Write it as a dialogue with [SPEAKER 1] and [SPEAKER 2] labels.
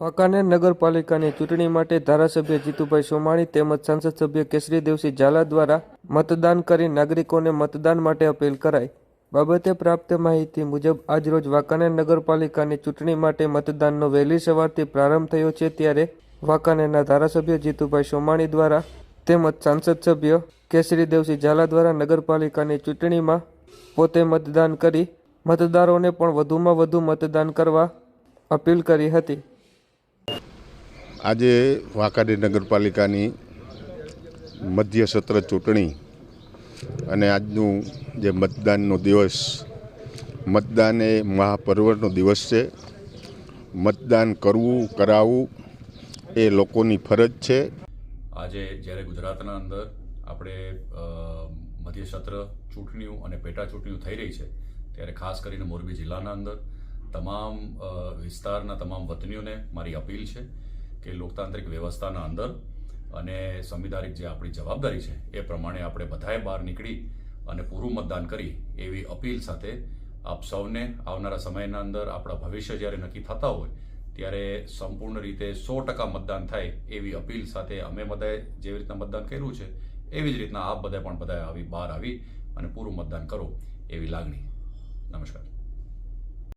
[SPEAKER 1] વાંકાનેર નગરપાલિકાની ચૂંટણી માટે ધારાસભ્ય જીતુભાઈ સોમાણી તેમજ સાંસદ સભ્ય કેસરી દેવસિંહ ઝાલા દ્વારા મતદાન કરી નાગરિકોને મતદાન માટે અપીલ કરાઈ. બાબતે પ્રાપ્ત માહિતી મુજબ, આજરોજ વાંકાનેર નગરપાલિકાની ચૂંટણી માટે મતદાનનો વહેલી સવારથી પ્રારંભ થયો છે ત્યારે વાંકાનેરના ધારાસભ્ય જીતુભાઈ સોમાણી દ્વારા તેમજ સાંસદ સભ્ય કેસરી દેવસિંહ ઝાલા દ્વારા નગરપાલિકાની ચૂંટણીમાં પોતે મતદાન કરી મતદારોને પણ વધુમાં વધુ મતદાન કરવા અપીલ કરી હતી.
[SPEAKER 2] આજે વાંકાનેર નગરપાલિકાની મધ્ય સત્ર ચૂંટણી અને આજનું જે મતદાનનો દિવસ, મતદાન એ મહાપર્વનો દિવસ છે. મતદાન કરવું, કરાવવું એ લોકોની ફરજ છે.
[SPEAKER 3] આજે જ્યારે ગુજરાતના અંદર આપણે મધ્ય સત્ર ચૂંટણીઓ અને પેટા ચૂંટણીઓ થઈ રહી છે, ત્યારે ખાસ કરીને મોરબી જિલ્લાના અંદર તમામ વિસ્તારના તમામ વતનીઓને મારી અપીલ છે કે લોકતાંત્રિક વ્યવસ્થાના અંદર અને સંવિધાનિક જે આપણી જવાબદારી છે, એ પ્રમાણે આપણે બધાએ બહાર નીકળી અને પૂરું મતદાન કરી એવી અપીલ સાથે આપ સૌને આવનારા સમયના અંદર આપણા ભવિષ્ય જ્યારે નક્કી થતા હોય, ત્યારે સંપૂર્ણ રીતે સો ટકા મતદાન થાય એવી અપીલ સાથે અમે બધાએ જેવી રીતના મતદાન કર્યું છે, એવી જ રીતના આપ બધા પણ બધાએ આવી બહાર આવી અને પૂરું મતદાન કરો એવી લાગણી. નમસ્કાર.